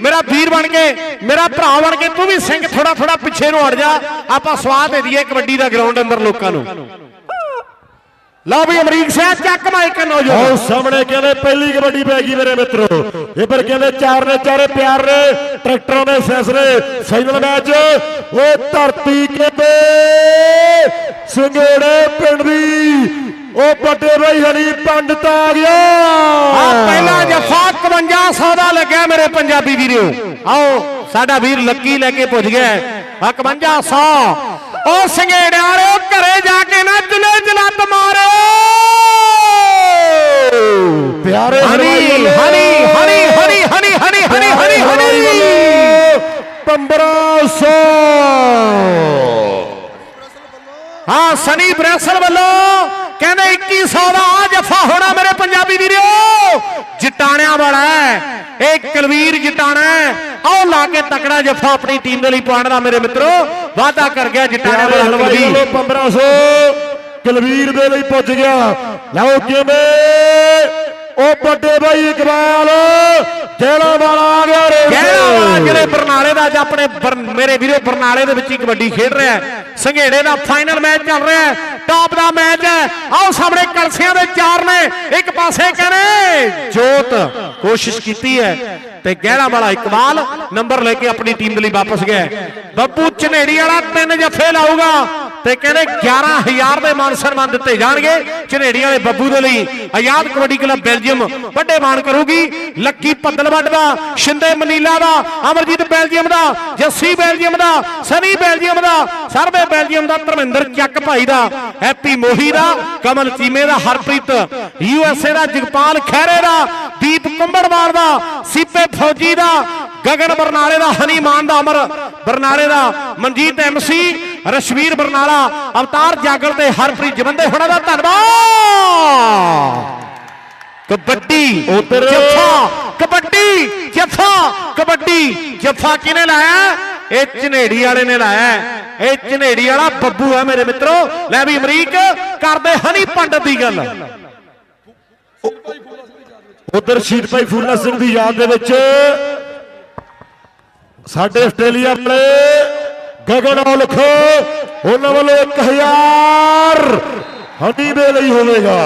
ਮੇਰਾ ਵੀਰ ਬਣ ਕੇ ਮੇਰਾ ਭਰਾ ਬਣ ਕੇ ਤੂੰ ਵੀ ਸਿੰਘ ਥੋੜਾ ਥੋੜਾ ਪਿੱਛੇ ਨੂੰ ਹਟ ਜਾ। ਆਪਾਂ ਸਵਾਦ ਦੇ ਦਈਏ ਕਬੱਡੀ ਦਾ ਗਰਾਊਂਡ ਅੰਦਰ ਲੋਕਾਂ ਨੂੰ। ਲਓ ਵੀ ਅਮਰੀਕ ਸਿੰਘ ਚੱਕ ਮਾਈਕ ਨੌਜਵਾਨ। ਸਾਹਮਣੇ ਕਹਿੰਦੇ ਪਹਿਲੀ ਕਬੱਡੀ ਪੈ ਗਈ ਮੇਰੇ ਮਿੱਤਰੋ। ਇਹ ਪਰ ਕਹਿੰਦੇ ਚਾਰ ਨੇ ਚਾਰੇ ਪਿਆਰ ਨੇ ਟਰੈਕਟਰਾਂ ਦੇ ਫੈਸਲੇ ਫਾਈਨਲ ਮੈਚ ਉਹ ਧਰਤੀ ਕਹਿੰਦੇ ਸੰਗੇੜੇ ਪਿੰਡ ਦੀ। ਉਹ ਵੱਡੇ ਬਾਈ ਹਣੀ ਪੰਡਤ ਆ ਗਿਆ। ਆ ਪਹਿਲਾ ਜਫਾ 5100 ਦਾ ਲੱਗਿਆ ਮੇਰੇ ਪੰਜਾਬੀ ਵੀਰੋ ਆਓ ਸਾਡਾ ਵੀਰ ਲੱਕੀ ਲੈ ਕੇ ਪੁੱਜ ਗਿਆ 5100 ਉਹ ਸੰਘੇੜਿਆਂ ਵਾਲਿਓ ਘਰੇ ਜਾ ਕੇ ਨਾ ਜਲੇ ਜਲਤ ਮਾਰੋ ਪਿਆਰੇ ਹਨੀ ਹਲਵਾਈ ਵੱਲੋਂ ਹਨੀ ਹਨੀ ਹਨੀ ਹਨੀ ਹਨੀ ਹਨੀ ਹਨੀ ਹਲਵਾਈ ਹਨੀ ਵੱਲੋਂ 1500 ਹਾਂ ਸਨੀ ਬ੍ਰੈਸਲ ਵੱਲੋਂ ਕਹਿੰਦੇ 2100 ਦਾ ਆ ਜਫਾ ਹੋਣਾ ਮੇਰੇ ਪੰਜਾਬੀ ਵੀਰੋ ਜਟਾਣਿਆਂ ਵਾਲਾ ਇਹ ਕੁਲਵੀਰ ਜਟਾਣਾ ਆਓ ਲਾ ਕੇ ਤਕੜਾ ਜਫਾ ਆਪਣੀ ਟੀਮ ਦੇ ਲਈ ਪਾਉਣ ਦਾ ਮੇਰੇ ਮਿੱਤਰੋ। ਵਾਅਦਾ ਕਰ ਗਿਆ ਜਟਾਣਿਆਂ ਵਾਲਾ ਹਲਵਾਈ। ਕੁਲਵੀਰ ਵੱਲੋਂ 1500 ਕੁਲਵੀਰ ਦੇ ਲਈ ਪੁੱਜ ਗਿਆ। ਲਓ ਕਿਵੇਂ। ਉਹ ਵੱਡੇ ਬਾਈ ਇਕਬਾਲ। ਜਿਹੜਾ ਵਾਲਾ ਆ ਗਿਆ ਰੇ ਕਹਿਣਾ ਜਿਹੜੇ ਬਰਨਾਲੇ ਦਾ ਅੱਜ ਆਪਣੇ ਮੇਰੇ ਵੀਰੋ ਬਰਨਾਲੇ ਦੇ ਵਿੱਚ ਹੀ ਕਬੱਡੀ ਖੇਡ ਰਿਹਾ ਹੈ। ਸੰਘੇੜੇ ਦਾ ਫਾਈਨਲ ਮੈਚ ਚੱਲ ਰਿਹਾ ਹੈ। ਟਾਪ ਦਾ ਮੈਚ ਹੈ। ਆਓ ਸਾਹਮਣੇ ਕਲਸਿਆਂ ਦੇ ਚਾਰ ਨੇ। ਇੱਕ ਪਾਸੇ ਕਹਿੰਦੇ ਜੋਤ ਕੋਸ਼ਿਸ਼ ਕੀਤੀ ਹੈ ਤੇ ਗਹਿਣਾ ਵਾਲਾ ਇਕਬਾਲ ਨੰਬਰ ਲੈ ਕੇ ਆਪਣੀ ਟੀਮ ਦੇ ਲਈ ਵਾਪਸ ਗਿਆ ਹੈ। ਬੱਬੂ ਝਨੇੜੀ ਵਾਲਾ ਤਿੰਨ ਜੱਫੇ ਲਾਊਗਾ। ਤੇ ਕਹਿੰਦੇ 11000 ਦੇ ਮਾਨ ਸਨਮਾਨ ਦਿੱਤੇ ਜਾਣਗੇ। ਝਨੇੜੀ ਵਾਲੇ ਬੱਬੂ ਦੇ ਲਈ ਆਜ਼ਾਦ ਕਬੱਡੀ ਕਲੱਬ ਬੈਲਜੀਅਮ ਵੱਡੇ ਮਾਣ ਕਰੂਗੀ। ਲੱਕੀ ਪੱਦਲਵੱਡ ਦਾ, ਸ਼ਿੰਦੇ ਮਨੀਲਾ ਦਾ, ਅਮਰਜੀਤ ਬੈਲਜੀਅਮ ਦਾ, ਜੱਸੀ ਬੈਲਜੀਅਮ ਦਾ, ਸਨੀ ਬੈਲਜੀਅਮ ਦਾ, ਸਰਵੇ ਬੈਲਜੀਅਮ ਦਾ, ਧਰਮਿੰਦਰ ਚੱਕ ਭਾਈ ਦਾ ਹੈਪੀ ਮੋਹੀ ਦਾ, ਕਮਲ ਚੀਮੇ ਦਾ, ਹਰਪ੍ਰੀਤ ਯੂ ਐਸ ਏ ਦਾ, ਜਗਪਾਲ ਖਹਿਰੇ ਦਾ, ਦੀਪ ਕੁੰਬੜਵਾਲ ਦਾ, ਸੀਪੇ ਫੌਜੀ ਦਾ, ਗਗਨ ਬਰਨਾਲੇ ਦਾ, ਹਨੀਮਾਨ ਦਾ, ਅਮਰ ਬਰਨਾਲੇ ਦਾ, ਮਨਜੀਤ ਐਮਸੀ ਰਸ਼ਵੀਰ ਬਰਨਾਲਾ ਅਵਤਾਰ ਜਾਗਲ ਤੇ ਹਰਪ੍ਰੀਤ ਜਵੰਦੇ ਹੋਣਾ ਦਾ ਧੰਨਵਾਦ। ਕਬੱਡੀ ਉੱਧਰ- ਜੱਫਾ ਕਬੱਡੀ ਜੱਫਾ ਕਬੱਡੀ ਜੱਫਾ ਕਿਨੇ ਲਾਇਆ? ਇਹ ਝਨੇੜੀ ਵਾਲੇ ਨੇ ਲਾਇਆ। ਇਹ ਝਨੇੜੀ ਵਾਲਾ ਬੱਬੂ ਹੈ ਮੇਰੇ ਮਿੱਤਰੋ। ਲੈ ਵੀ ਅਮਰੀਕ ਕਰਦੇ ਹਨੀ ਪੰਡਤ ਦੀ ਗੱਲ। ਉਧਰ ਸ਼ਹੀਦ ਭਾਈ ਫੂਲਾ ਸਿੰਘ ਦੀ ਯਾਦ ਦੇ ਵਿੱਚ ਸਾਡੇ ਆਸਟ੍ਰੇਲੀਆ ਵਾਲੇ ਗਗਨ ਔਲਖ, ਉਹਨਾਂ ਵੱਲੋਂ 1000 ਹੱਡੀ ਦੇ ਲਈ ਹੋਵੇਗਾ।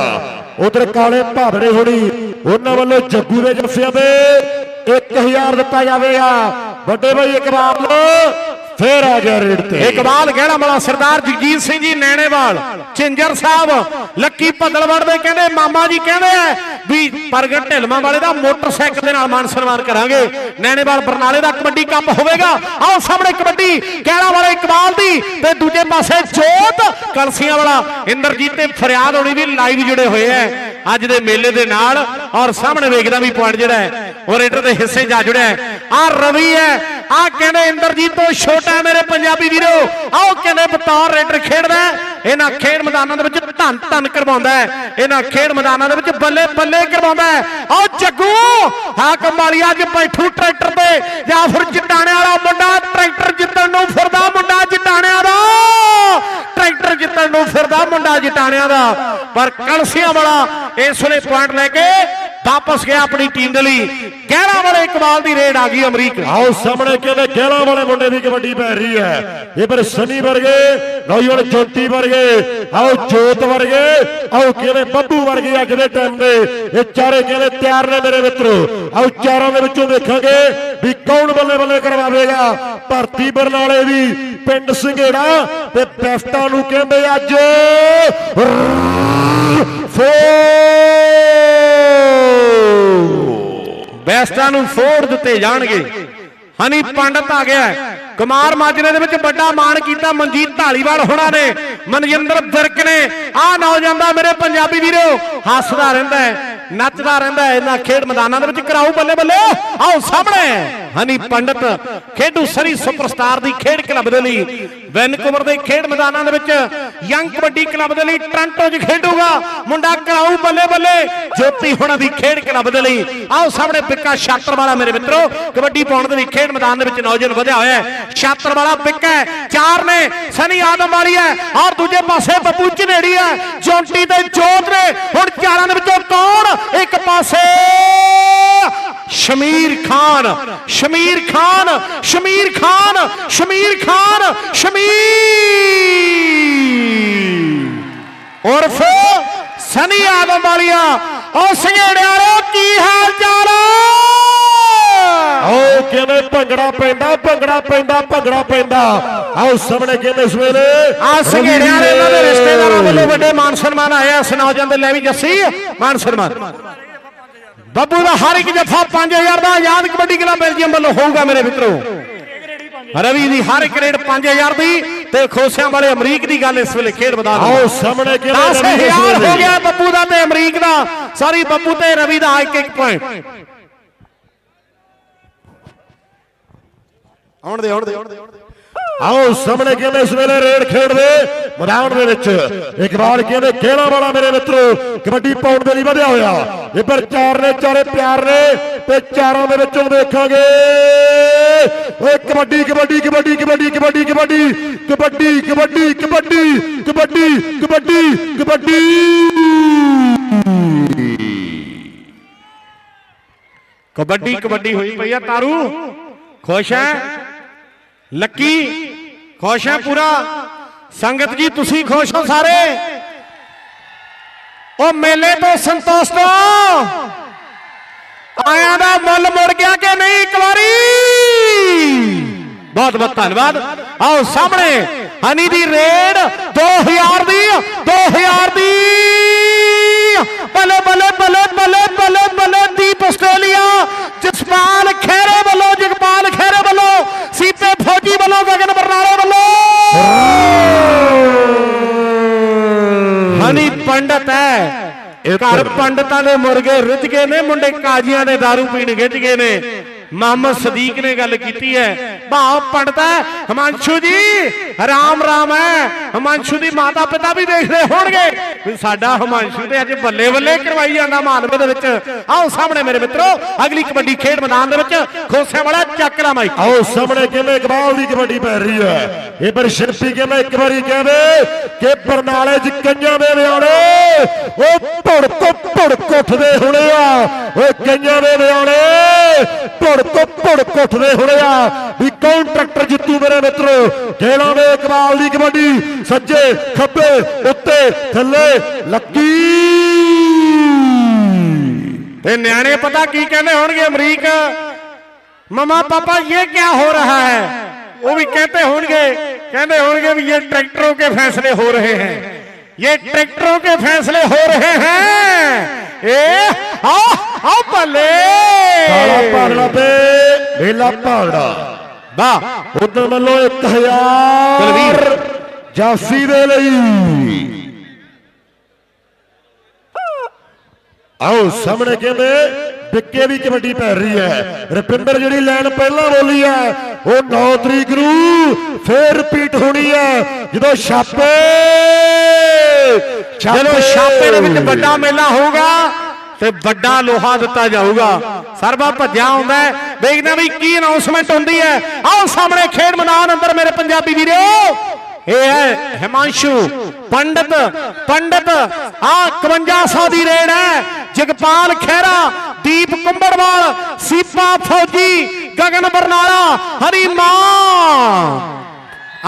ਉਧਰ ਕਾਲੇ ਭਾਦੜੇ ਹੋਣੀ, ਉਹਨਾਂ ਵੱਲੋਂ ਜੱਗੂ ਦੇ ਜੱਫਿਆਂ ਤੇ 1000 ਦਿੱਤਾ ਜਾਵੇਗਾ। ਵੱਡੇ ਭਾਈ ਇਕਬਾਲ ਫੇਰ ਆ ਗਿਆ ਰੇਡ ਤੇ। ਇਕਬਾਲ ਗਹਿਣਾ ਵਾਲਾ ਸਰਦਾਰ ਜਗਜੀਤ ਸਿੰਘ ਜੀ ਨੈਣੇਵਾਲ ਚਿੰਜਰ ਸਾਹਿਬ, ਲੱਕੀ ਭੱਦਲਵੜ ਦੇ ਕਹਿੰਦੇ, ਮਾਮਾ ਜੀ ਕਹਿੰਦੇ ਆ ਵੀ ਪ੍ਰਗਟ ਢਿਲਮਾ ਵਾਲੇ ਦਾ ਮੋਟਰਸਾਈਕਲ ਦੇ ਨਾਲ ਮਾਨ ਸਨਮਾਨ ਕਰਾਂਗੇ। ਨੈਣੇਵਾਲ ਬਰਨਾਲੇ ਦਾ ਕਬੱਡੀ ਕੱਪ ਹੋਵੇਗਾ। ਆਓ ਸਾਹਮਣੇ ਕਬੱਡੀ ਗਹਿਣਾ ਵਾਲੇ ਇਕਬਾਲ ਦੀ ਤੇ ਦੂਜੇ ਪਾਸੇ ਜੋਤ ਕਲਸੀਆਂ ਵਾਲਾ ਇੰਦਰਜੀਤ ਤੇ ਫਰਿਆਦ ਹੋਣੀ ਵੀ ਲਾਈਵ ਜੁੜੇ ਹੋਏ ਐ ਅੱਜ ਦੇ ਮੇਲੇ ਦੇ ਨਾਲ ਔਰ ਸਾਹਮਣੇ ਵੇਖਦਾ ਵੀ ਪੁਆਇੰਟ ਜਿਹੜਾ ਹੈ, ਉਹ ਰੇਡਰ ਦੇ ਹਿੱਸੇ ਜਾ ਜੁੜਿਆ ਹੈ। ਆ ਰਵੀ ਹੈ, ਆ ਕਹਿੰਦੇ ਇੰਦਰਜੀਤ ਤੋਂ ਛੋਟਾ ਮੇਰੇ ਪੰਜਾਬੀ ਵੀਰੋ। ਆਓ ਕਹਿੰਦੇ ਬਤੌਰ ਰੇਡਰ ਖੇਡਦਾ ਇਹਨਾਂ ਖੇਡ ਮੈਦਾਨਾਂ ਦੇ ਵਿੱਚ ਧੰਨ ਧੰਨ ਕਰਵਾਉਂਦਾ ਇਹਨਾਂ ਖੇਡ ਮੈਦਾਨਾਂ ਦੇ ਵਿੱਚ ਬੱਲੇ ਬੱਲੇ ਕਰਵਾਉਂਦਾ ਆਓ ਜੱਗੂ, ਹਾਕਮ ਵਾਲੀ ਅੱਜ ਬੈਠੂ ਟਰੈਕਟਰ ਤੇ। ਜਾਂ ਫਿਰ ਜਟਾਣਿਆਂ ਵਾਲਾ ਮੁੰਡਾ ਟਰੈਕਟਰ ਜਿੱਤਣ ਨੂੰ ਫਿਰਦਾ ਮੁੰਡਾ ਜਟਾਣਿਆਂ ਦਾ ਟਰੈਕਟਰ ਜਿੱਤਣ ਨੂੰ ਫਿਰਦਾ ਮੁੰਡਾ ਜਟਾਣਿਆਂ ਦਾ। ਪਰ ਕਲਸੀਆਂ ਵਾਲਾ ਇਸ ਵੇਲੇ ਪੁਆਇੰਟ ਲੈ ਕੇ ਵਾਪਸ ਗਿਆ ਆਪਣੀ ਟੀਮ ਦੇ ਲਈ। 11 ਵਾਲੇ ਇਕਬਾਲ ਦੀ ਰੇਡ ਆ ਗਈ ਅਮਰੀਕ। ਆਓ ਸਾਹਮਣੇ ਕਹਿੰਦੇ ਗਹਿਲਾ ਵਾਲੇ ਮੁੰਡੇ ਦੀ ਕਬੱਡੀ ਪੈ ਰਹੀ ਹੈ। ਇਹ ਪਰ ਸਨੀ ਵਰਗੇ, ਨੌਜਵਾਨ ਜੋਤੀ ਵਰਗੇ, ਆਓ ਜੋਤ ਵਰਗੇ, ਆਓ ਕਹਿੰਦੇ ਬੱਬੂ ਵਰਗੇ ਅੱਜ ਦੇ ਟਾਈਮ ਦੇ। ਇਹ ਚਾਰੇ ਕਹਿੰਦੇ ਤਿਆਰ ਨੇ ਮੇਰੇ ਮਿੱਤਰੋ। ਆਓ ਚਾਰਾਂ ਦੇ ਵਿੱਚੋਂ ਦੇਖਾਂਗੇ ਵੀ ਕੌਣ ਬੱਲੇ ਬੱਲੇ ਕਰਵਾਵੇਗਾ। ਭਰਤੀ ਬਰਨਾਲੇ ਦੀ ਪਿੰਡ ਸਿੰਘੇੜਾ ਤੇ ਪੈਸਟਾ ਨੂੰ ਕਹਿੰਦੇ ਅੱਜ ਫੋ ਨੂੰ ਫੋੜ ਦਿੱਤੇ ਜਾਣਗੇ। ਹਨੀ ਪੰਡਤ ਆ ਗਿਆ। ਕੁਮਾਰ ਮਾਜਰੇ ਦੇ ਵਿੱਚ ਵੱਡਾ ਮਾਣ ਕੀਤਾ ਮਨਜੀਤ ਢਾਲੀਵਾਲ ਹੋਣਾ ਨੇ। ਮਨਜਿੰਦਰ ਵਿਰਕ ਨੇ। ਆ ਨੌਜਵਾਨ ਦਾ ਮੇਰੇ ਪੰਜਾਬੀ ਵੀਰੋ, ਹੱਸਦਾ ਰਹਿੰਦਾ ਨੱਚਦਾ ਰਹਿੰਦਾ ਇਹਨਾਂ ਖੇਡ ਮੈਦਾਨਾਂ ਦੇ ਵਿੱਚ ਕਰਾਉ ਬੱਲੇ ਬੱਲੇ ਆਓ ਸਾਹਮਣੇ। ਹਨੀ ਪੰਡਤ ਖੇਡੂ ਸਰੀ ਸੁਪਰਸਟਾਰ ਦੀ ਖੇਡ ਕਲੱਬ ਦੇ ਲਈ, ਵੈਨਕੂਵਰ ਦੇ ਖੇਡ ਮੈਦਾਨਾਂ ਦੇ ਵਿੱਚ, ਯੰਗ ਕਬੱਡੀ ਕਲੱਬ ਦੇ ਲਈ ਟ੍ਰਾਂਟੋ 'ਚ ਖੇਡੂਗਾ। ਮੁੰਡਾ ਕਰਾਉ ਬੱਲੇ ਬੱਲੇ, ਜੋਤੀ ਹੁਣਾਂ ਦੀ ਖੇਡ ਕਲੱਬ ਦੇ ਲਈ। ਆਓ ਸਾਹਮਣੇ ਪਿੱਕਾ ਛਾਤਰ ਵਾਲਾ ਮੇਰੇ ਮਿੱਤਰੋ, ਕਬੱਡੀ ਪਾਉਣ ਦੇ ਲਈ ਖੇਡ ਮੈਦਾਨ ਦੇ ਵਿੱਚ ਨੌਜਵਾਨ ਵਧਿਆ ਹੋਇਆ ਹੈ। ਛਾਤਰ ਵਾਲਾ ਪਿੱਕਾ ਹੈ, ਚਾਰ ਨੇ, ਸਨੀ ਆਦਮ ਵਾਲੀ ਹੈ, ਔਰ ਦੂਜੇ ਪਾਸੇ ਬੱਬੂ ਝਨੇੜੀ ਹੈ, ਜੌਂਟੀ ਤੇ ਜੋਤ ਨੇ, ਹੁਣ ਚਾਰਾਂ ਦੇ ਵਿੱਚੋਂ ਕੌਣ ਇੱਕ ਪਾਸੇ? ਸ਼ਮੀਰ ਖਾਨ ਸ਼ਮੀਰ ਖਾਨ ਸ਼ਮੀਰ ਖਾਨ ਸ਼ਮੀਰ ਖਾਨ ਸ਼ਮੀਰ। ਉਰਫ ਸਨੀ ਆਦਮ ਵਾਲੀਆ ਉਹ ਸੰਘੇੜਿਆਰੋ ਕੀ ਹਾਲ ਚਾਲ ਆਓ ਕਿਵੇਂ ਭੰਗੜਾ ਪੈਂਦਾ ਭੰਗੜਾ ਪੈਂਦਾ ਭੰਗੜਾ ਪੈਂਦਾ। ਆਓ ਸਾਹਮਣੇ ਕਹਿੰਦੇ ਇਸ ਵੇਲੇ ਆ ਇਹਨਾਂ ਦੇ ਰਿਸ਼ਤੇਦਾਰਾਂ ਵੱਲੋਂ ਵੱਡੇ ਮਾਨ ਸਨਮਾਨ ਆਇਆ ਇਸ ਨੌਜਵਾਨ ਦੇ ਲੈ ਵੀ ਜੱਸੀ ਮਾਨ ਸਨਮਾਨ। ਬੱਬੂ ਦਾ ਹਰ ਇੱਕ ਜੱਫਾ 5000 ਦਾ ਆਜ਼ਾਦ ਕਬੱਡੀ ਕਲੱਬ ਬੈਲਜੀਅਮ ਵੱਲੋਂ ਹੋਊਗਾ ਮੇਰੇ ਮਿੱਤਰੋ ਰਵੀ ਦੀ ਹਰ ਇੱਕ ਰੇਡ 5000 ਦੀ ਤੇ ਖੋਸਿਆਂ ਵਾਲੇ ਅਮਰੀਕ ਦੀ ਗੱਲ ਇਸ ਵੇਲੇ ਖੇਡ ਮੈਦਾਨ। ਆਓ ਸਾਹਮਣੇ ਇਸ 10000 ਹੋ। ਗਿਆ ਬੱਬੂ ਦਾ ਤੇ ਅਮਰੀਕ ਦਾ ਸਾਰੀ ਬੱਬੂ ਤੇ ਰਵੀ ਦਾ ਇੱਕ ਇੱਕ ਪੁਆਇੰਟ ਆਉਣ ਦੇ ਆਉਣ ਦੇ ਆਓ ਸਾਹਮਣੇ ਕਹਿੰਦੇ ਇਸ ਵੇਲੇ ਰੇਡ ਖੇਡਦੇ ਮੈਦਾਨ ਦੇ ਵਿੱਚ ਇਕਬਾਲ ਕਹਿੰਦੇ ਖੇੜਾ ਵਾਲਾ ਮੇਰੇ ਮਿੱਤਰੋ ਕਬੱਡੀ ਪਾਉਣ ਦੇ ਲਈ ਵਧਿਆ ਹੋਇਆ ਇਹ ਚਾਰ ਨੇ ਚਾਰੇ ਪਿਆਰ ਨੇ ਤੇ ਚਾਰਾਂ ਦੇ ਵਿੱਚੋਂ ਦੇਖਾਂਗੇ ਓਏ ਕਬੱਡੀ ਕਬੱਡੀ ਕਬੱਡੀ ਕਬੱਡੀ ਕਬੱਡੀ ਕਬੱਡੀ ਕਬੱਡੀ ਕਬੱਡੀ ਕਬੱਡੀ ਕਬੱਡੀ ਕਬੱਡੀ ਕਬੱਡੀ ਕਬੱਡੀ ਕਬੱਡੀ ਹੋਈ ਪਈ ਆ ਤਾਰੂ ਖੁਸ਼ ਹੈ ਲੱਕੀ, ਖੁਸ਼ ਹੈ ਪੂਰਾ? ਸੰਗਤ ਜੀ, ਤੁਸੀਂ ਖੁਸ਼ ਹੋ ਸਾਰੇ? ਉਹ ਮੇਲੇ ਤੋਂ ਸੰਤੁਸ਼ਟ ਹੋ ਆਇਆਂ ਦਾ ਮੁੱਲ ਮੁੜ ਗਿਆ ਕਿ ਨਹੀਂ, ਇੱਕ ਵਾਰੀ? ਬਹੁਤ ਬਹੁਤ ਧੰਨਵਾਦ। ਆਓ ਸਾਹਮਣੇ, ਹਨੀ ਦੀ ਰੇਡ 2000 ਦੀ 2000 ਦੀ। ਬੱਲੇ ਬੱਲੇ ਬੱਲੇ ਬੱਲੇ ਬੱਲੇ ਬੱਲੇ ਦੀਪ ਆਸਟ੍ਰੇਲੀਆ ਜਸਪਾਲ ਖੇਰੇ ਵੱਲੋਂ ਜਗਪਾਲ ਖੇਰੇ ਵੱਲੋਂ ਸੀਪੇ ਫੌਜੀ ਵੱਲੋਂ ਗਗਨ ਬਰਨਾਲੇ ਵੱਲੋਂ। ਹਨੀ ਪੰਡਤ ਹੈ। ਘਰ ਪੰਡਤਾਂ ਦੇ ਮੁਰਗੇ ਰਿੱਝ ਗਏ ਨੇ ਮੁੰਡੇ ਕਾਜੀਆਂ ਦੇ दारू ਪੀਣ ਗਿੱਜ ਗਏ ਨੇ। ਮੁਹੰਮਦ ਸਦੀਕ ਨੇ ਗੱਲ ਕੀਤੀ ਹੈ। ਭਾਵ ਪੰਡਤ ਹੈ। ਹਿਮਾਂਸ਼ੂ ਜੀ, ਰਾਮ ਰਾਮ ਹੈ। ਹਿਮਾਂਸ਼ੂ ਦੀ ਮਾਤਾ ਪਿਤਾ ਵੀ ਦੇਖਦੇ ਹੋਣਗੇ। ਵੀ ਸਾਡਾ ਹਿਮਾਂਸ਼ੂ ਤੇ ਅੱਜ ਬੱਲੇ ਬੱਲੇ ਕਰਵਾਈ ਜਾਂਦਾ ਮਾਨਵੇ ਦੇ ਵਿੱਚ। ਆਓ ਸਾਹਮਣੇ ਮੇਰੇ ਮਿੱਤਰੋ, ਅਗਲੀ ਕਬੱਡੀ ਖੇਡ ਮੈਦਾਨ ਦੇ ਵਿੱਚ ਖੋਸਿਆਂ ਵਾਲਾ ਚੱਕਰਾ ਮਾਈ ਆਓ ਸਾਹਮਣੇ ਕਿਵੇਂ ਇਕਬਾਲ ਦੀ ਕਬੱਡੀ ਪੈ ਰਹੀ ਹੈ। ਇਹ ਪਰ ਸ਼ਿਰਪੀ ਕਿਵੇਂ ਇੱਕ ਵਾਰੀ ਕਹਵੇ, ਕਿ ਬਰਨਾਲੇ ਚ ਕਈਆਂ ਦੇ ਵਿਆਣੇ ਉਹ ਧੁੜ ਤੋਂ ਧੁੜ ਕੁੱਟਦੇ ਹੋਣੇ ਆ। ਓਏ ਕਈਆਂ ਦੇ ਵਿਆਣੇ ਧੁੜ ਤੋਂ ਧੁੜ ਕੁੱਟਦੇ ਹੋਣੇ ਆ ਵੀ ਕੌਣ ਟਰੈਕਟਰ ਜਿੱਤੂ ਮੇਰੇ ਮਿੱਤਰੋ ਗੇਲਾਂ ਦੇ ਇਕਬਾਲ ਦੀ ਕਬੱਡੀ ਸੱਜੇ ਖੱਬੇ ਉੱਤੇ ਥੱਲੇ ਲੱਕੀ ਤੇ ਨਿਆਣੇ ਪਤਾ ਕੀ ਕਹਿੰਦੇ ਹੋਣਗੇ ਅਮਰੀਕ ਮਮਾ ਪਾਪਾ ਇਹ ਕੀ ਹੋ ਰਹਾ ਹੈ ਉਹ ਵੀ ਕਹਤੇ ਹੋਣਗੇ ਕਹਿੰਦੇ ਹੋਣਗੇ ਵੀ ਇਹ ट्रैक्टरों के फैसले हो रहे हैं ये ट्रैक्टरों के फैसले हो रहे हैं ए आओ आओ भले ਕਾਲਾ ਭਾਗੜਾ ਤੇ ਵੇਲਾ ਭਾਗੜਾ। ਵਾਹ। ਉਧਰ ਵੱਲੋਂ 1000 ਕੁਲਵੀਰ। ਜਾਫੀ ਦੇ ਲਈ। ਆਓ ਸਾਹਮਣੇ ਕਹਿੰਦੇ ਵਿੱਕੇ ਵੀ ਕਬੱਡੀ ਪੈ ਰਹੀ ਹੈ। ਰੁਪਿੰਦਰ ਜਿਹੜੀ ਲਾਈਨ ਪਹਿਲਾਂ ਬੋਲੀ ਹੈ ਉਹ 9 ਤਰੀਕ ਨੂੰ ਫੇਰ ਰਿਪੀਟ ਹੋਣੀ ਹੈ। ਜਦੋਂ ਛਾਪੇ ਜਦੋਂ ਛਾਪੇ ਦੇ ਵਿੱਚ ਵੱਡਾ ਮੇਲਾ ਹੋਊਗਾ ਤੇ ਵੱਡਾ ਲੋਹਾ ਦਿੱਤਾ ਜਾਊਗਾ। ਸਰਬਾ ਭੱਜਿਆ ਹੁੰਦਾ ਹੈ। ਵੇਖਦੇ ਵੀ ਕੀ ਅਨਾਉਂਸਮੈਂਟ ਹੁੰਦੀ ਹੈ। ਆਓ ਸਾਹਮਣੇ ਖੇਡ ਮੈਦਾਨ ਅੰਦਰ ਮੇਰੇ ਪੰਜਾਬੀ ਵੀਰੋ। ਇਹ ਹੈ ਹਿਮਾਂਸ਼ੂ, ਪੰਡਤ ਪੰਡਤ, ਆ 5100 ਦੀ ਰੇਡ ਹੈ। ਜਗਪਾਲ ਖਹਿਰਾ, ਦੀਪ ਕੁੰਬੜਵਾਲ, ਸੀਪਾ ਫੌਜੀ, ਗਗਨ ਬਰਨਾਲਾ, ਹਰੀ ਮਾਂ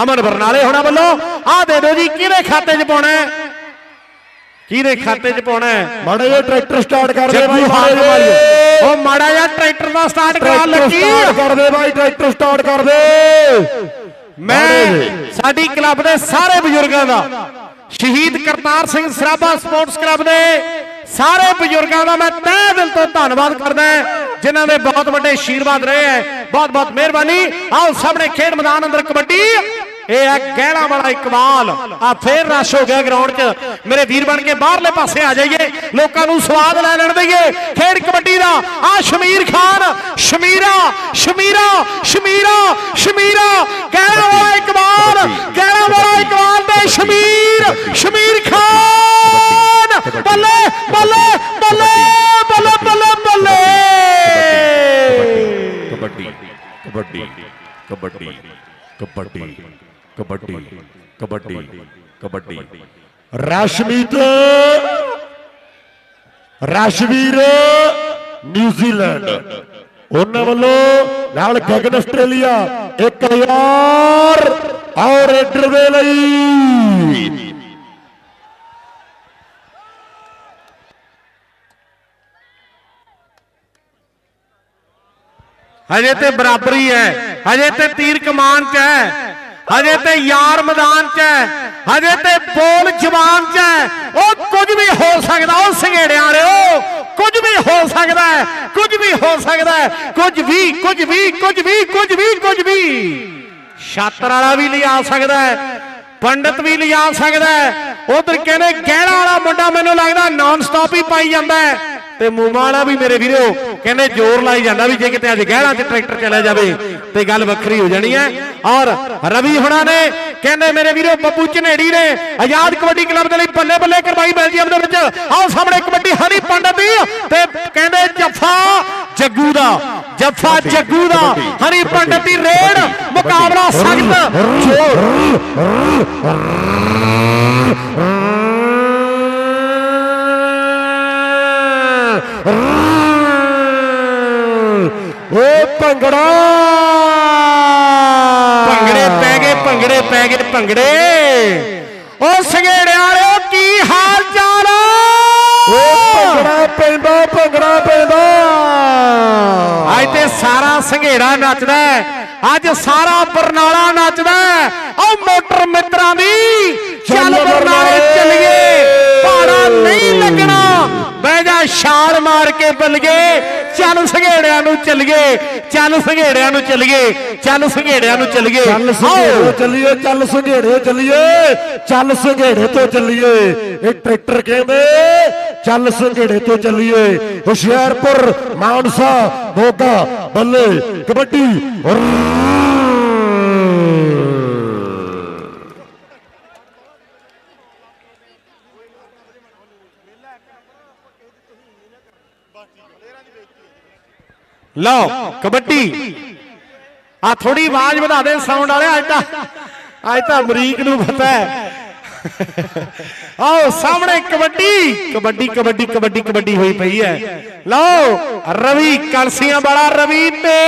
ਅਮਨ ਬਰਨਾਲੇ ਹੋਣਾ ਵੱਲੋਂ। ਆ ਦੇ ਦਿਓ ਜੀ, ਕਿਹਦੇ ਖਾਤੇ 'ਚ ਪਾਉਣਾ ਹੈ? ਕਿਹਦੇ ਖਾਤੇ 'ਚ ਪਾਉਣਾ ਹੈ? ਮਾੜੇ ਜਿਹਾ ਟਰੈਕਟਰ ਸਟਾਰਟ ਕਰ ਦੇ ਬਾਈ ਮਾੜੇ ਜਿਹੇ। ਵਾਲਿਓ ਉਹ ਮਾੜਾ ਜਿਹਾ ਟਰੈਕਟਰ ਦਾ ਸਟਾਰਟ ਕਰਾ ਲੱਗੀ। ਕਰ ਦੇ ਬਾਈ ਟਰੈਕਟਰ ਸਟਾਰਟ ਕਰ ਦੇ ਮੈਂ ਸਾਡੀ ਕਲੱਬ ਦੇ ਸਾਰੇ ਬਜ਼ੁਰਗਾਂ ਦਾ ਸ਼ਹੀਦ ਕਰਤਾਰ ਸਿੰਘ ਸਰਾਭਾ ਸਪੋਰਟਸ ਕਲੱਬ ਦੇ ਸਾਰੇ ਬਜ਼ੁਰਗਾਂ ਦਾ ਮੈਂ ਤਹਿ ਦਿਲ ਤੋਂ ਧੰਨਵਾਦ ਕਰਦਾ ਹਾਂ, ਜਿਨ੍ਹਾਂ ਦੇ ਬਹੁਤ ਵੱਡੇ ਆਸ਼ੀਰਵਾਦ ਰਹੇ ਹੈ। ਬਹੁਤ ਬਹੁਤ ਮਿਹਰਬਾਨੀ। ਆਓ ਸਾਹਮਣੇ ਖੇਡ ਮੈਦਾਨ ਅੰਦਰ ਕਬੱਡੀ। ਇਹ ਹੈ ਗਹਿਣਾ ਵਾਲਾ ਇਕਬਾਲ। ਆ ਫੇਰ ਰਸ਼ ਹੋ ਗਿਆ ਗਰਾਊਂਡ 'ਚ। ਮੇਰੇ ਵੀਰ ਬਣ ਕੇ ਬਾਹਰਲੇ ਪਾਸੇ ਆ ਜਾਈਏ। ਲੋਕਾਂ ਨੂੰ ਸਵਾਦ ਲੈ ਲੈਣ ਦਈਏ ਖੇਡ ਕਬੱਡੀ ਦਾ। ਆ ਸ਼ਮੀਰ ਖਾਨ। ਸ਼ਮੀਰਾ ਸ਼ਮੀਰਾ ਸ਼ਮੀਰਾ ਸ਼ਮੀਰਾ। ਗਹਿਣਾ ਵਾਲਾ ਇਕਬਾਲ। ਗਹਿਣਾ ਵਾਲਾ ਇਕਬਾਲ ਤੇ ਸ਼ਮੀਰ। ਸ਼ਮੀਰ ਖਾਨ ਬੱਲੇ ਬੱਲੇ ਬੱਲੇ ਬੱਲੇ ਬੱਲੇ ਬੱਲੇ kabaddi kabaddi kabaddi kabaddi kabaddi kabaddi kabaddi. Rashmeet Rashveer New Zealand. ਉਹਨਾਂ ਵੱਲੋਂ ਨਾਲ ਗਗਨ ਆਸਟ੍ਰੇਲੀਆ 1000 ਔਰ ਰੇਡਰ ਦੇ ਲਈ। ਹਜੇ ਤੇ ਬਰਾਬਰੀ ਹੈ ਹਜੇ ਤੇ ਤੀਰ ਕਮਾਨ ਚ ਹੈ। ਹਜੇ ਤੇ ਯਾਰ ਮੈਦਾਨ ਚ ਹੈ, ਹਜੇ ਤੇ ਬੋਲ ਜਵਾਨ ਚ ਹੈ। ਉਹ ਕੁਝ ਵੀ ਹੋ ਸਕਦਾ, ਉਹ ਸੰਘੇੜਿਆਂ ਵਾਲਿਓ ਕੁਝ ਵੀ ਹੋ ਸਕਦਾ ਹੈ, ਕੁਝ ਵੀ ਹੋ ਸਕਦਾ ਹੈ, ਕੁਝ ਵੀ ਕੁਝ ਵੀ ਕੁਝ ਵੀ ਕੁਝ ਵੀ ਕੁਝ ਵੀ। ਛਾਤਰ ਵਾਲਾ ਵੀ ਲਿਆ ਸਕਦਾ ਹੈ, ਪੰਡਤ ਵੀ ਲਿਆ ਸਕਦਾ ਹੈ। ਉਧਰ ਕਹਿੰਦੇ ਗਹਿਣਾ ਵਾਲਾ ਮੁੰਡਾ ਮੈਨੂੰ ਲੱਗਦਾ ਨਾਨ ਸਟਾਪ ਹੀ ਪਾਈ ਜਾਂਦਾ ਹੈ, ਤੇ ਮੂਮਾ ਵਾਲਾ ਵੀ ਮੇਰੇ ਵੀਰੋ ਕਹਿੰਦੇ ਜ਼ੋਰ ਲਾਈ ਜਾਂਦਾ ਵੀ ਜੇ ਕਿਤੇ ਅੱਜ ਗਹਿਣਾ 'ਚ ਟਰੈਕਟਰ ਚਲਾ ਜਾਵੇ ਤੇ ਗੱਲ ਵੱਖਰੀ ਹੋ ਜਾਣੀ ਹੈ ਔਰ ਰਵੀ ਹੁਣਾਂ ਨੇ ਕਹਿੰਦੇ ਮੇਰੇ ਵੀਰੋ ਬੱਬੂ ਝਨੇੜੀ ਨੇ ਆਜ਼ਾਦ ਕਬੱਡੀ ਕਲੱਬ ਦੇ ਲਈ ਬੱਲੇ ਬੱਲੇ ਕਰਵਾਈ ਬੈਲਜੀਅਮ ਦੇ ਵਿੱਚ ਆਓ ਸਾਹਮਣੇ ਕਬੱਡੀ ਹਰੀ ਪੰਡਤ ਦੀ ਤੇ ਕਹਿੰਦੇ ਜੱਫਾ ਜੱਗੂ ਦਾ ਜੱਫਾ ਜੱਗੂ ਦਾ ਹਰੀ ਪੰਡਤ ਦੀ ਰੇਡ ਮੁਕਾਬਲਾ ਸਖਤ ਓ ਭੰਗੜਾ ਭੰਗੜੇ ਪੈ ਗਏ ਭੰਗੜੇ ਪੈ ਗਏ ਭੰਗੜੇ ਉਹ ਸੰਘੇੜੇ ਵਾਲਿਓ ਕੀ ਹਾਲ ਚਾਲ ਓ ਭੰਗੜਾ ਪੈਂਦਾ ਭੰਗੜਾ ਪੈਂਦਾ ਅੱਜ ਤੇ ਸਾਰਾ ਸੰਘੇੜਾ ਨੱਚਦਾ। ਅੱਜ ਸਾਰਾ ਬਰਨਾਲਾ ਨੱਚਦਾ। ਉਹ ਮੋਟਰ ਮਿੱਤਰਾਂ ਦੀ ਚੱਲ ਬਰਨਾਲੇ। ਚੱਲੀਏ ਭਾੜਾ ਨਹੀਂ ਲੱਗਣਾ ਛਾਲ ਮਾਰ ਕੇ ਬੱਲੀਏ ਚੱਲ ਸੰਘੇੜਿਆਂ ਨੂੰ ਚੱਲੀਏ ਚੱਲ ਸੰਘੇੜਿਆਂ ਨੂੰ ਚੱਲੀਏ ਚੱਲ ਸੰਘੇੜਿਆਂ ਨੂੰ ਚੱਲੀਏ। ਚੱਲ ਆਓ। ਸੰਘੇੜੇ ਚੱਲੀਏ ਚੱਲ ਸੰਘੇੜੇ ਚੱਲੀਏ ਚੱਲ ਸੰਘੇੜੇ ਤੋਂ ਚੱਲੀਏ। ਇਹ ਟਰੈਕਟਰ ਕਹਿੰਦੇ ਚੱਲ ਸੰਘੇੜੇ ਤੋਂ ਚੱਲੀਏ। ਹੁਸ਼ਿਆਰਪੁਰ ਮਾਨਸਾ ਮੋਗਾ ਬੱਲੇ ਕਬੱਡੀ ਲਓ, ਕਬੱਡੀ। ਆ ਥੋੜੀ ਆਵਾਜ਼ ਵਧਾ ਦੇ ਸਾਊਂਡ ਵਾਲਿਆ, ਅੱਜ ਤਾਂ ਅੱਜ ਤਾਂ ਅਮਰੀਕ ਨੂੰ ਪਤਾ ਹੈ। ਆਓ, ਸਾਹਮਣੇ ਕਬੱਡੀ। ਕਬੱਡੀ ਕਬੱਡੀ ਕਬੱਡੀ ਕਬੱਡੀ ਹੋਈ ਪਈ ਹੈ। ਲਓ, ਰਵੀ ਕਲਸੀਆਂ ਵਾਲਾ ਰਵੀ ਤੇ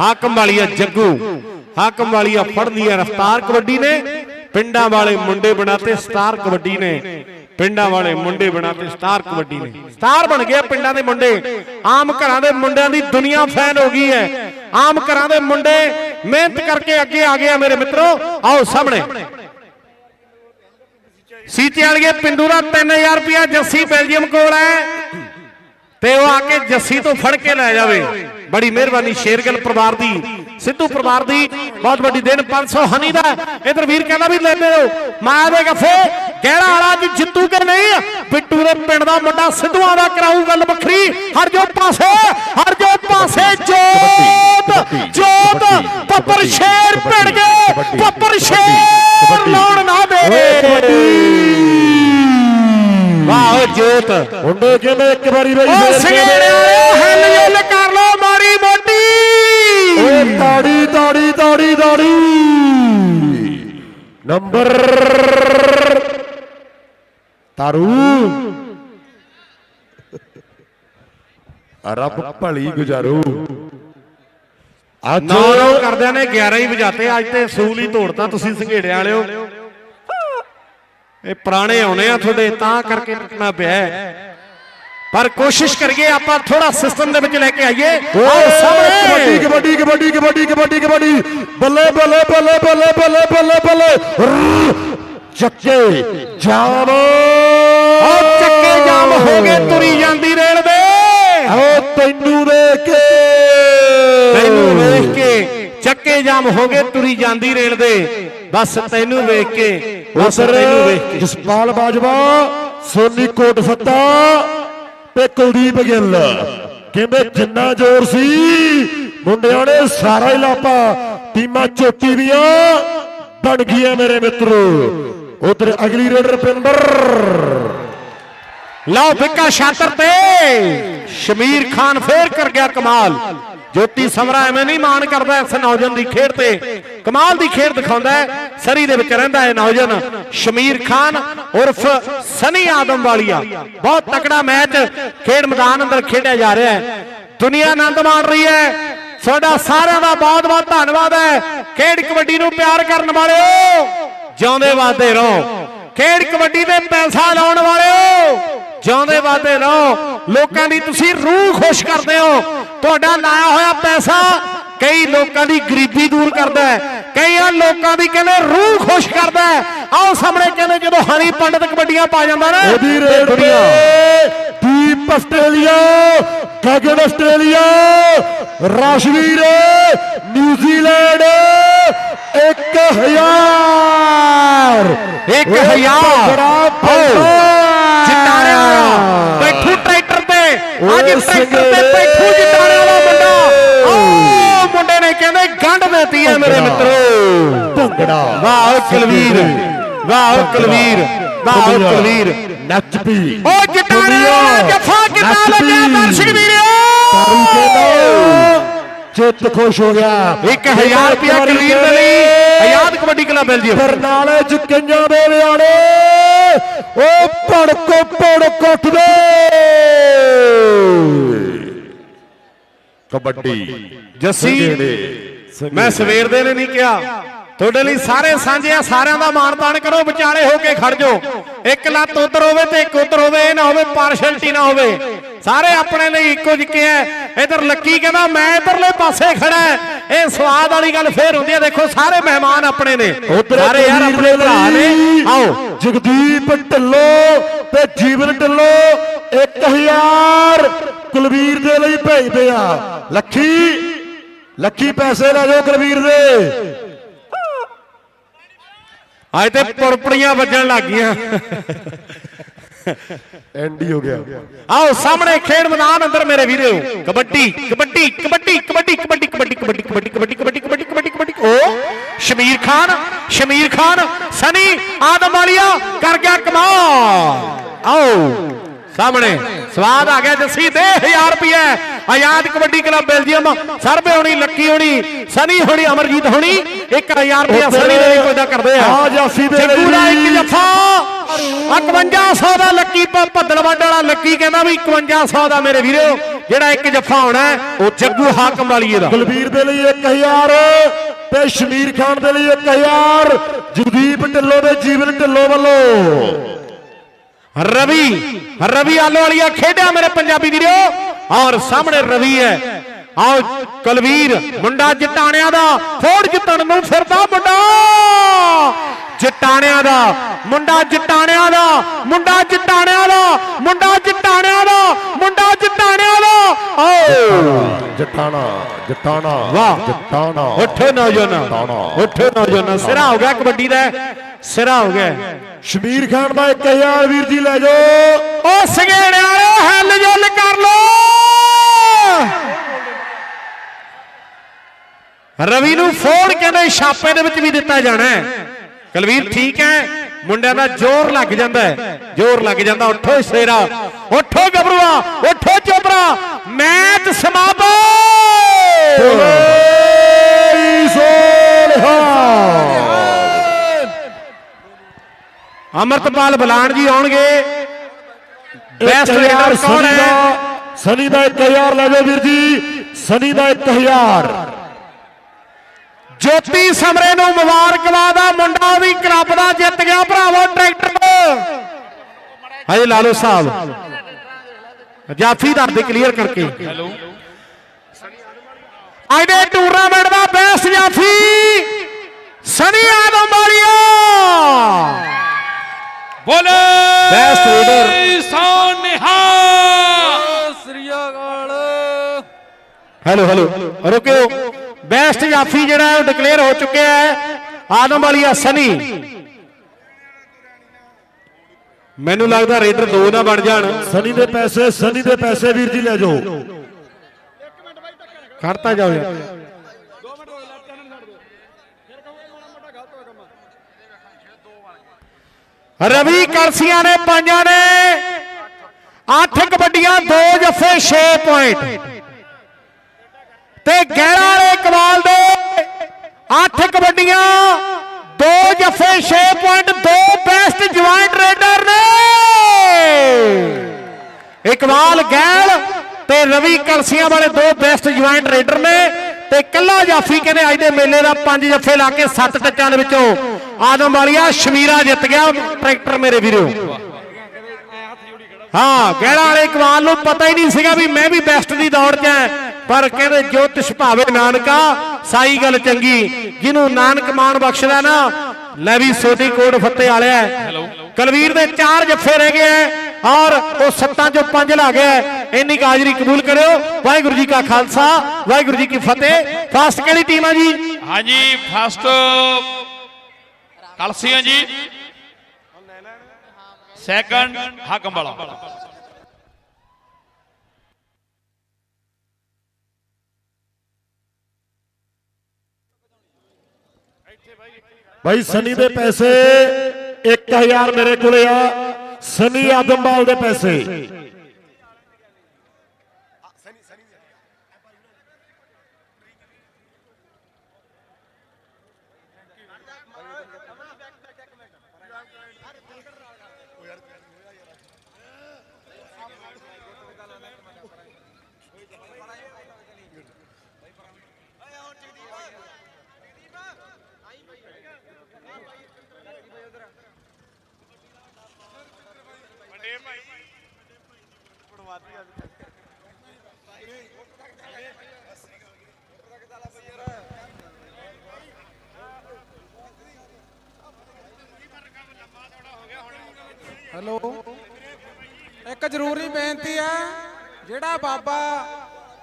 ਹਾਕਮ ਵਾਲੀਆ ਜੱਗੂ, ਹਾਕਮ ਵਾਲੀਆ ਫੜਦੀ ਹੈ ਰਫਤਾਰ ਕਬੱਡੀ ਨੇ। ਪਿੰਡਾਂ ਵਾਲੇ ਮੁੰਡੇ ਬਣਾਤੇ ਸਟਾਰ ਕਬੱਡੀ ਨੇ। ਪਿੰਡਾਂ ਵਾਲੇ ਮੁੰਡੇ ਬਣਾਤੇ ਸਟਾਰ ਕਬੱਡੀ ਨੇ। ਸਟਾਰ ਬਣ ਗਿਆ ਪਿੰਡਾਂ ਦੇ ਮੁੰਡੇ। ਆਮ ਘਰਾਂ ਦੇ ਮੁੰਡਿਆਂ ਦੀ ਦੁਨੀਆ ਫੈਨ ਹੋ ਗਈ ਹੈ। ਆਮ ਘਰਾਂ ਦੇ ਮੁੰਡੇ ਮਿਹਨਤ ਕਰਕੇ ਅੱਗੇ ਆ ਗਏ ਮੇਰੇ ਮਿੱਤਰੋ। ਆਓ ਸਾਹਮਣੇ। ਸੀਤੇ ਵਾਲੀਏ ਪਿੰਡੂ ਦਾ 3000 ਰੁਪਿਆ ਜੱਸੀ ਬੈਲਜੀਅਮ ਕੋਲ ਹੈ। ਤੇ ਉਹ ਆ ਕੇ ਜੱਸੀ ਤੋਂ ਫੜ ਕੇ ਲੈ ਜਾਵੇ। ਬੜੀ ਮਿਹਰਬਾਨੀ ਸ਼ੇਰਗਿੱਲ ਪਰਿਵਾਰ ਦੀ। ਸਿੱਧੂ ਪਰਿਵਾਰ ਦੀ। ਬਹੁਤ ਵੱਡੀ ਦਿਨ 500 ਹਨੀ ਦਾ। ਇਧਰ ਵੀਰ ਕਹਿੰਦਾ ਵੀ ਲੈ ਲਿਓ ਮਾਂ ਦੇ ਗੱਫੇ ਗਹਿਣਾ ਵਾਲਾ ਅੱਜ ਜਿੱਤੂ ਕੇ ਨਹੀਂ? ਬਿੱਟੂ ਦੇ ਪਿੰਡ ਦਾ ਮੁੰਡਾ ਸਿੱਧੂਆਂ ਦਾ ਕਰਾਊ ਗੱਲ ਵੱਖਰੀ। ਹਰ ਜੋ ਪਾਸੇ ਹਰ ਜੋ ਪਾਸੇ ਜੋਤ ਜੋਤ ਪੱਪਰ ਸ਼ੇਰ ਭਿੜ ਗਏ। ਪੱਪਰ ਸ਼ੇਰ ਲਾਉਣ ਨਾ ਦੇ। ਵਾਹ ਓ ਜੋਤ। ਮੁੰਡੇ ਕਹਿੰਦੇ ਇੱਕ ਵਾਰੀ ਬਈ ਫੇਰ ਸੰਗੇੜੇ ਹੱਲ ਜੁੱਲ ਕਰ ਲੋ ਮਾਰੀ ਮੋਟੀ। ਓ ਤਾੜੀ ਤਾੜੀ ਤਾੜੀ ਤਾੜੀ। ਨੰਬਰ ਤਾਰੂ ਰੱਬ ਭਲੀ ਗੁਜ਼ਾਰੂ। ਅੱਜ ਨੌ ਨੌ ਕਰਦਿਆਂ ਨੇ 11 ਹੀ ਵਜਾਤੇ ਅੱਜ ਤੇ ਸੂਲ ਹੀ ਤੋੜਤਾ ਤੁਸੀਂ ਸੰਘੇੜੇ ਵਾਲਿਓ। ਇਹ ਪੁਰਾਣੇ ਆਉਣੇ ਆ ਤੁਹਾਡੇ ਤਾਂ ਕਰਕੇ ਟੁੱਟਣਾ ਪਿਆ। ਪਰ ਕੋਸ਼ਿਸ਼ ਕਰੀਏ ਆਪਾਂ ਥੋੜਾ ਸਿਸਟਮ ਦੇ ਵਿੱਚ ਲੈ ਕੇ ਆਈਏ। ਆਓ ਕਬੱਡੀ ਸਾਹਮਣੇ ਕਬੱਡੀ। ਕਬੱਡੀ ਕਬੱਡੀ ਕਬੱਡੀ ਕਬੱਡੀ ਬੱਲੇ ਬੱਲੇ ਬੱਲੇ ਬੱਲੇ ਬੱਲੇ ਬੱਲੇ ਬੱਲੇ। ਰrr, ਚੱਕੇ ਜਾਮ ਆਓ ਚੱਕੇ ਜਾਮ ਹੋ ਗਏ ਤੁਰੀ ਜਾਂਦੀ ਰੇਲ ਦੇ। ਆਓ ਤੈਨੂੰ ਦੇਖ ਕੇ। ਤੈਨੂੰ ਵੇਖ ਕੇ ਚੱਕੇ ਜਾਮ ਹੋ ਗਏ ਤੁਰੀ ਜਾਂਦੀ ਰੇਲ ਦੇ। ਬਸ ਤੈਨੂੰ ਵੇਖ ਕੇ ਉਸਰ ਤੈਨੂੰ ਵੇਖ ਕੇ। ਜਸਪਾਲ ਬਾਜਵਾ ਸੋਨੀ ਕੋਟ ਸੱਤਾ ਤੇ ਕੁਲਦੀਪ ਗਿੱਲ। ਕਹਿੰਦੇ ਜਿੰਨਾ ਜ਼ੋਰ ਸੀ ਮੁੰਡਿਆਂ ਨੇ ਸਾਰਾ ਹੀ ਲਾਪਾ ਟੀਮਾਂ ਚੋਟੀ ਦੀਆਂ ਬਣ ਗਈਆਂ ਮੇਰੇ ਮਿੱਤਰੋ। ਉਧਰ ਅਗਲੀ ਰੇਡਰ ਪਿੰਦਰ ਲਓ ਫਿੱਕਾ ਛਾਤਰ ਤੇ। ਸ਼ਮੀਰ ਖਾਨ ਫੇਰ ਕਰ ਗਿਆ ਕਮਾਲ। ਜੋਤੀ ਸਮਰਾ ਐਵੇਂ ਨਹੀਂ ਮਾਣ ਕਰਦਾ ਇਸ ਨੌਜਵਾਨ ਦੀ ਖੇਡ ਤੇ। ਕਮਾਲ ਦੀ ਖੇਡ ਦਿਖਾਉਂਦਾ ਹੈ। ਸਰੀ ਦੇ ਵਿੱਚ ਰਹਿੰਦਾ ਹੈ ਨੌਜਵਾਨ ਸ਼ਮੀਰ ਖਾਨ ਉਰਫ ਸਨੀ ਆਦਮ ਵਾਲੀਆ। ਬਹੁਤ ਤਕੜਾ ਮੈਚ ਖੇਡ ਮੈਦਾਨ ਅੰਦਰ ਖੇਡਿਆ ਜਾ ਰਿਹਾ ਹੈ। ਦੁਨੀਆ ਆਨੰਦ ਮਾਣ ਰਹੀ ਹੈ। ਤੁਹਾਡਾ ਸਾਰਿਆਂ ਦਾ ਬਹੁਤ ਬਹੁਤ ਧੰਨਵਾਦ ਹੈ। ਖੇਡ ਕਬੱਡੀ ਨੂੰ ਪਿਆਰ ਕਰਨ ਵਾਲਿਓ। ਜਿਉਂਦੇ ਵਾਦੇ ਰਹੋ। ਖੇਡ ਕਬੱਡੀ ਤੇ ਪੈਸਾ ਲਾਉਣ ਵਾਲਿਓ ਜਿਉਂਦੇ ਵਾਦੇ ਰਹੋ। ਲੋਕਾਂ ਦੀ ਤੁਸੀਂ ਰੂਹ ਖੁਸ਼ ਕਰਦੇ ਹੋ। ਤੁਹਾਡਾ ਲਾਇਆ ਹੋਇਆ ਪੈਸਾ ਕਈ ਲੋਕਾਂ ਦੀ ਗਰੀਬੀ ਦੂਰ ਕਰਦਾ ਹੈ। ਕਈਆਂ ਲੋਕਾਂ ਦੀ ਕਹਿੰਦੇ ਰੂਹ ਖੁਸ਼ ਕਰਦਾ ਹੈ। ਆਓ ਸਾਹਮਣੇ ਕਹਿੰਦੇ ਜਦੋਂ ਹਰੀ ਪੰਡਤ ਕਬੱਡੀਆਂ ਪਾ ਜਾਂਦਾ ਨਾ ਉਹਦੀ raid Deep Australia Gagan Australia Rashveer New Zealand 1000 ਇੱਕ ਹਜ਼ਾਰ। ਜਿੱਤਾਣਿਆ ਬੈਠੂ। ਟਰੈਕਟਰ ਤੇ। ਅੱਜ ਓਏ ਟਰੈਕਟਰ ਤੇ ਸਿੰਘੇ। ਬੈਠੂ ਜਿੱਤਾਣਿਆ ਵਾਲਾ ਮੁੰਡਾ। ਓ ਮੁੰਡੇ ਨੇ ਕਹਿੰਦੇ ਗੰਢ ਦੇਤੀ ਹੈ ਮੇਰੇ ਮਿੱਤਰੋ। ਭੰਗੜਾ। ਵਾਹ ਕੁਲਵੀਰ। ਵਾਹ ਕੁਲਵੀਰ। ਵਾਹ ਕੁਲਵੀਰ ਨੱਚ ਪੀ ਓ ਜਿੱਤਾਣਿਆ ਵਾਲਾ। ਜੱਫਾ ਕਿੱਦਾਂ ਨੱਚ ਲੱਗਿਆ। ਦਰਸ਼ਕ ਵੀਰੋ। ਤਾਰੂ ਕਹਿੰਦਾ ਚਿੱਤ ਖੁਸ਼ ਹੋ ਗਿਆ। 1000 ਰੁਪਿਆ ਕੁਲਵੀਰ ਦੇ ਲਈ ਆਜ਼ਾਦ ਕਬੱਡੀ ਕਲੱਬ ਬੈਲਜੀਅਮ ਬਰਨਾਲੇ ਚ ਕਈਆਂ ਦੇ ਵਿਆਣੇ ਉਹ ਭੜਕੋ ਭੜਕ ਉੱਠਦੇ। ਕਬੱਡੀ ਜੱਸੀ। ਮੈਂ ਸਵੇਰ ਦੇ ਨੇ ਨਹੀਂ ਕਿਹਾ। ਤੁਹਾਡੇ ਲਈ ਸਾਰੇ ਸਾਂਝੇ ਆ ਸਾਰਿਆਂ ਦਾ ਮਾਣ ਤਾਣ ਕਰੋ ਵਿਚਾਲੇ ਹੋ ਕੇ ਖੜ ਜਾਓ। ਇੱਕ ਲੱਤ ਉਧਰ ਹੋਵੇ ਤੇ ਇੱਕ ਉਧਰ ਹੋਵੇ ਇਹ ਨਾ ਹੋਵੇ ਪਾਰਸ਼ਲਟੀ ਨਾ ਹੋਵੇ। ਸਾਰੇ ਆਪਣੇ ਲਈ ਇੱਕੋ ਜਿੱਕੇ ਐ ਇਧਰ ਲੱਕੀ ਕਹਿੰਦਾ ਮੈਂ ਇਧਰਲੇ ਪਾਸੇ ਖੜਾ। ਇਹ ਸਵਾਦ ਵਾਲੀ ਗੱਲ ਫੇਰ ਹੁੰਦੀ ਹੈ ਦੇਖੋ ਸਾਰੇ ਮਹਿਮਾਨ ਆਪਣੇ ਨੇ। ਸਾਰੇ ਯਾਰ ਆਪਣੇ ਭਰਾ ਨੇ। ਆਓ। ਜਗਦੀਪ ਢਿੱਲੋਂ ਤੇ ਜੀਵਨ ਢਿੱਲੋਂ 1000 ਕੁਲਵੀਰ ਦੇ ਲਈ ਭੇਜਦੇ ਆ। ਲੱਖੀ ਲੱਖੀ ਪੈਸੇ ਲੈ ਜਾਓ ਕੁਲਵੀਰ ਦੇ। ਅੱਜ ਤੇ ਪੁਰਪੜੀਆਂ ਵੱਜਣ ਲੱਗ ਗਈਆਂ ਐਂਡੀ ਹੋ ਗਿਆ ਆਓ ਸਾਹਮਣੇ ਖੇਡ ਮੈਦਾਨ ਅੰਦਰ ਮੇਰੇ ਵੀਰੋ ਕਬੱਡੀ ਕਬੱਡੀ ਕਬੱਡੀ ਕਬੱਡੀ ਕਬੱਡੀ ਕਬੱਡੀ ਕਬੱਡੀ ਕਬੱਡੀ ਕਬੱਡੀ ਕਬੱਡੀ ਕਬੱਡੀ ਕਬੱਡੀ ਕਬੱਡੀ ਓ ਸ਼ਮੀਰ ਖਾਨ ਸ਼ਮੀਰ ਖਾਨ ਸਨੀ ਆਦਮ ਵਾਲੀਆ ਕਰ ਗਿਆ ਕਮਾਲ ਆਓ ਸਾਹਮਣੇ। ਸਵਾਦ ਆ ਗਿਆ ਜੱਸੀ ਦੇ 1000 ਰੁਪਏ ਆਜ਼ਾਦ ਕਬੱਡੀ ਕਲੱਬ ਬੈਲਜੀਅਮ ਸਰਬੇ ਹੋਣੀ ਲੱਕੀ ਹੋਣੀ ਸਨੀ ਹੋਣੀ ਅਮਰਜੀਤ ਹੋਣੀ 1000 ਰੁਪਏ ਸਨੀ ਦੇ ਲਈ ਕੋਦਾ ਕਰਦੇ ਆ। ਆ ਜਾਸੀ ਦੇ ਜੱਗੂ ਦਾ ਇੱਕ ਜੱਫਾ। 5100 ਦਾ ਲੱਕੀ ਭੱਦਲਵੱਡ ਵਾਲਾ ਲੱਕੀ ਕਹਿੰਦਾ ਵੀ 5100 ਦਾ ਮੇਰੇ ਵੀਰੋ ਜਿਹੜਾ ਇੱਕ ਜੱਫਾ ਹੋਣਾ ਉਹ ਜੱਗੂ ਹਾਕਮ ਵਾਲੀਏ ਦਾ। ਕੁਲਵੀਰ ਦੇ ਲਈ 1000 ਤੇ ਸ਼ਮੀਰ ਖਾਨ ਦੇ ਲਈ 1000 ਜਗਦੀਪ ਢਿੱਲੋਂ ਤੇ ਜੀਵਨ ਢਿੱਲੋਂ ਵੱਲੋਂ। ਰਵੀ ਰਵੀ ਆਲੋ ਵਾਲੀਆ ਖੇਡਿਆ ਮੇਰੇ ਪੰਜਾਬੀ ਵੀਰੋ। ਔਰ ਸਾਹਮਣੇ ਰਵੀ ਹੈ। ਆਓ ਕੁਲਵੀਰ ਮੁੰਡਾ ਜਟਾਣਿਆਂ ਦਾ ਫੋੜ ਜਿੱਤਣ ਨੂੰ ਫਿਰਦਾ ਮੁੰਡਾ। ਜਟਾਣਿਆਂ ਦਾ ਮੁੰਡਾ ਜਟਾਣਿਆਂ ਦਾ ਮੁੰਡਾ ਜਟਾਣਿਆਂ ਦਾ ਮੁੰਡਾ ਜਟਾਣਿਆਂ ਦਾ ਮੁੰਡਾ ਜਟਾਣਿਆਂ ਦਾ। ਆਓ। ਜਟਾਣਾ ਜਟਾਣਾ ਵਾਹ। ਜਟਾਣਾ। ਉੱਠੋ ਨੌਜਵਾਨ। ਉੱਠੋ ਨੌਜਵਾਨ ਸਿਰਾ ਹੋ ਗਿਆ ਕਬੱਡੀ ਦਾ। ਸਿਰਾ ਹੋ ਗਿਆ। ਸ਼ਮੀਰ ਖਾਨ ਦਾ 1000 ਵੀਰ ਜੀ ਲੈ ਜਾਓ। ਉਹ ਵਾਲੇ ਹੱਲ ਜੁੱਲ ਕਰ ਲੋ ਰਵੀ ਨੂੰ ਫੋੜ ਕਹਿੰਦੇ ਛਾਪੇ ਦੇ ਵਿੱਚ ਵੀ ਦਿੱਤਾ ਜਾਣਾ ਕਲਵੀਰ ਠੀਕ ਹੈ ਮੁੰਡਿਆਂ ਦਾ ਜ਼ੋਰ ਲੱਗ ਜਾਂਦਾ ਹੈ। ਜ਼ੋਰ ਲੱਗ ਜਾਂਦਾ ਉੱਠੋ ਸ਼ੇਰਾ ਉੱਠੋ ਗੱਭਰੂਆ ਉੱਠੋ ਚੋਬਰਾ ਮੈਚ ਸਮਾਪਤ। ਸੋਲਹਾ। ਅਮਰਤਪਾਲ ਬਲਾਨ ਜੀ ਆਉਣਗੇ। ਬੈਸਟ ਰੇਡਰ ਕੌਣ ਹੈ? ਸਨੀ ਦਾ 1000 ਲੈ ਜਾਓ ਵੀਰ ਜੀ। ਸਨੀ ਦਾ 1000 ਜੋਤੀ ਸਮਰੇ ਨੂੰ ਮੁਬਾਰਕਬਾਦ ਆ ਮੁੰਡਾ ਵੀ ਕਲੱਬ ਦਾ ਜਿੱਤ ਗਿਆ ਭਰਾਵੋ ਟਰੈਕਟਰ ਹਜੇ ਲਾਲੋ ਸਾਹਿਬ ਜਾਫੀ ਦੱਸ ਦੇ ਕਲੀਅਰ ਕਰਕੇ। ਹੈਲੋ ਅੱਜ ਦੇ ਟੂਰਨਾਮੈਂਟ ਦਾ ਬੈਸਟ ਜਾਫੀ। ਸਨੀ ਆਦਮ ਵਾਲੀਆ। ਬੋਲੇ! Best leader। ਸੋਨਿਹਾ! ਸ੍ਰੀਆਕਾਲ। ਹੈਲੋ ਹੈਲੋ ਰੁਕਿਓ। ਬੈਸਟ ਜਾਫੀ ਜਿਹੜਾ ਹੈ ਉਹ ਡਿਕਲੇਅਰ ਹੋ ਚੁੱਕਿਆ ਹੈ। ਆਦਮ ਵਾਲੀਆ ਸਨੀ। ਮੈਨੂੰ ਲੱਗਦਾ ਰੇਡਰ ਦੋ ਨਾ ਬਣ ਜਾਣ। ਸਨੀ ਦੇ ਪੈਸੇ ਸਨੀ ਦੇ ਪੈਸੇ ਵੀਰ ਜੀ ਲੈ ਜਾਓ। ਖੜਤਾ ਜਾਓ ਯਾਰ। ਰਵੀ ਕਲਸੀਆਂ ਨੇ ਪੰਜਾਂ ਨੇ। 8 ਕਬੱਡੀਆਂ 2 ਜੱਫੇ 6 ਪੁਆਇੰਟ ਤੇ ਗਹਿਰਾ ਵਾਲੇ ਕਮਾਲ ਦੇ 8 ਕਬੱਡੀਆਂ 2 ਜੱਫੇ 6.2 ਬੈਸਟ ਜੁਆਇੰਟ ਰੇਡਰ ਨੇ। ਇਕਬਾਲ ਗੈਲ ਤੇ ਰਵੀ ਕਲਸੀਆਂ ਵਾਲੇ ਦੋ ਬੈਸਟ ਜੁਆਇੰਟ ਰੇਡਰ ਨੇ। ਤੇ ਕੱਲਾ ਜਾਫੀ ਕਹਿੰਦੇ ਅੱਜ ਦੇ ਮੇਲੇ ਦਾ ਪੰਜ ਜੱਫੇ ਲਾ ਕੇ ਸੱਤ ਟੱਚਾਂ ਦੇ ਵਿੱਚੋਂ ਆਦਮ ਵਾਲੀਆ ਸ਼ਮੀਰਾ ਜਿੱਤ ਗਿਆ ਟਰੈਕਟਰ ਮੇਰੇ ਵੀਰੋ। ਹਾਂ ਗਹਿੜਾ ਵਾਲੇ ਇਕਬਾਲ ਨੂੰ ਪਤਾ ਹੀ ਨਹੀਂ ਸੀਗਾ ਵੀ ਮੈਂ ਵੀ ਬੈਸਟ ਦੀ ਦੌੜ 'ਚ ਐ ਪਰ ਕਹਿੰਦੇ ਜੋ ਤਿਸ਼ਭਾਵੇ ਨਾਨਕਾ ਸਾਈ ਗੱਲ ਚੰਗੀ ਜਿਹਨੂੰ ਨਾਨਕ ਮਾਣ ਬਖਸ਼ਦਾ ਨਾ ਲੈ ਵੀ ਸੋਢੀ ਕੋਟ ਫੱਤੇ ਵਾਲਿਆ ਕਲਵੀਰ ਦੇ ਚਾਰ ਜੱਫੇ ਰਹਿ ਗਏ ਔਰ ਉਹ ਸੱਤਾਂ ਚੋਂ ਪੰਜ ਲਾ ਗਿਆ। ਇੰਨੀ ਕੁ ਹਾਜ਼ਰੀ ਕਬੂਲ ਕਰਿਓ। ਵਾਹਿਗੁਰੂ ਜੀ ਕਾ ਖਾਲਸਾ ਵਾਹਿਗੁਰੂ ਜੀ ਕੀ ਫਤਿਹ। ਫਾਸਟ ਕਿਹੜੀ ਟੀਮ ਆ ਜੀ? ਹਾਂਜੀ ਫਸਟ ਕਲਸੀਆਂ ਜੀ। ਸੈਕੰਡ ਹਾਕਮ ਵਾਲਾ। ਭਾਈ ਸਨੀ ਦੇ ਪੈਸੇ 1000 ਮੇਰੇ ਕੋਲੇ ਆ। ਸਨੀ ਆਦਮਵਾਲ ਦੇ ਪੈਸੇ। ਹੈਲੋ। ਇੱਕ ਜ਼ਰੂਰੀ ਬੇਨਤੀ ਹੈ ਜਿਹੜਾ ਬਾਬਾ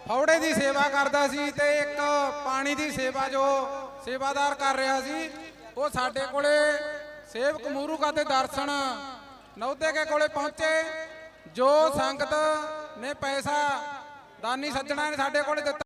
ਫੌੜੇ ਦੀ ਸੇਵਾ ਕਰਦਾ ਸੀ ਤੇ ਇੱਕ ਪਾਣੀ ਦੀ ਸੇਵਾ ਜੋ ਸੇਵਾਦਾਰ ਕਰ ਰਿਹਾ ਸੀ, ਉਹ ਸਾਡੇ ਕੋਲੇ ਸੇਵਕ ਮੂਰੂਗਾ ਤੇ ਦਰਸ਼ਨ ਨੌਦੇ ਕੇ ਕੋਲੇ ਪਹੁੰਚੇ। ਜੋ ਸੰਗਤ ਨੇ ਪੈਸਾ ਦਾਨੀ ਸੱਜਣਾ ਨੇ ਸਾਡੇ ਕੋਲ ਦਿੱਤਾ